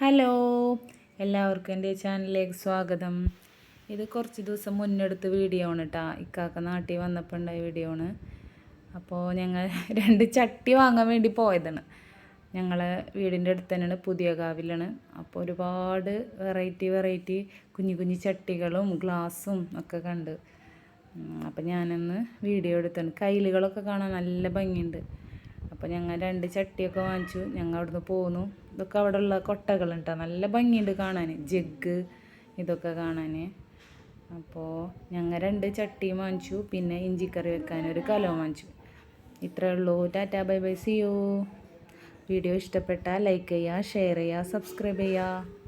Hello. എല്ലാവർക്കും എന്റെ ചാനലിലേക്ക് സ്വാഗതം. ഇത് കുറച്ച് ദിവസം മുന്നെടുത്ത് വീഡിയോ ആണ് കേട്ടോ ഇക്കാക്ക നാട്ടിൽ വന്നപ്പോൾ ഉണ്ടായ വീഡിയോ ആണ് അപ്പോൾ ഞങ്ങൾ രണ്ട് ചട്ടി വാങ്ങാൻ വേണ്ടി പോയതാണ്. ഞങ്ങൾ വീടിന്റെ അടുത്ത് തന്നെയാണ് പുതിയ കാവിലാണ്. അപ്പോൾ ഒരുപാട് വെറൈറ്റി വെറൈറ്റി കുഞ്ഞു കുഞ്ഞു ചട്ടികളും ഗ്ലാസും ഒക്കെ കണ്ട്. അപ്പം ഞാനന്ന് വീഡിയോ എടുത്താണ്. കയ്യിലുകളൊക്കെ കാണാൻ നല്ല ഭംഗിയുണ്ട്. അപ്പോൾ ഞങ്ങൾ രണ്ട് ചട്ടിയൊക്കെ വാങ്ങിച്ചു. ഞങ്ങൾ അവിടുന്ന് പോന്നു. ഇതൊക്കെ അവിടെ ഉള്ള കൊട്ടകളുണ്ട്. നല്ല ഭംഗിയുണ്ട് കാണാൻ. ജഗ്ഗ് ഇതൊക്കെ കാണാൻ. അപ്പോൾ ഞങ്ങൾ രണ്ട് ചട്ടിയും വാങ്ങിച്ചു. പിന്നെ ഇഞ്ചിക്കറി വെക്കാൻ ഒരു കലവും വാങ്ങിച്ചു. ഇത്രയേ ഉള്ളൂ. Tata bye bye. സിയോ വീഡിയോ ഇഷ്ടപ്പെട്ടാൽ ലൈക്ക് ചെയ്യുക ഷെയർ ചെയ്യുക സബ്സ്ക്രൈബ് ചെയ്യുക.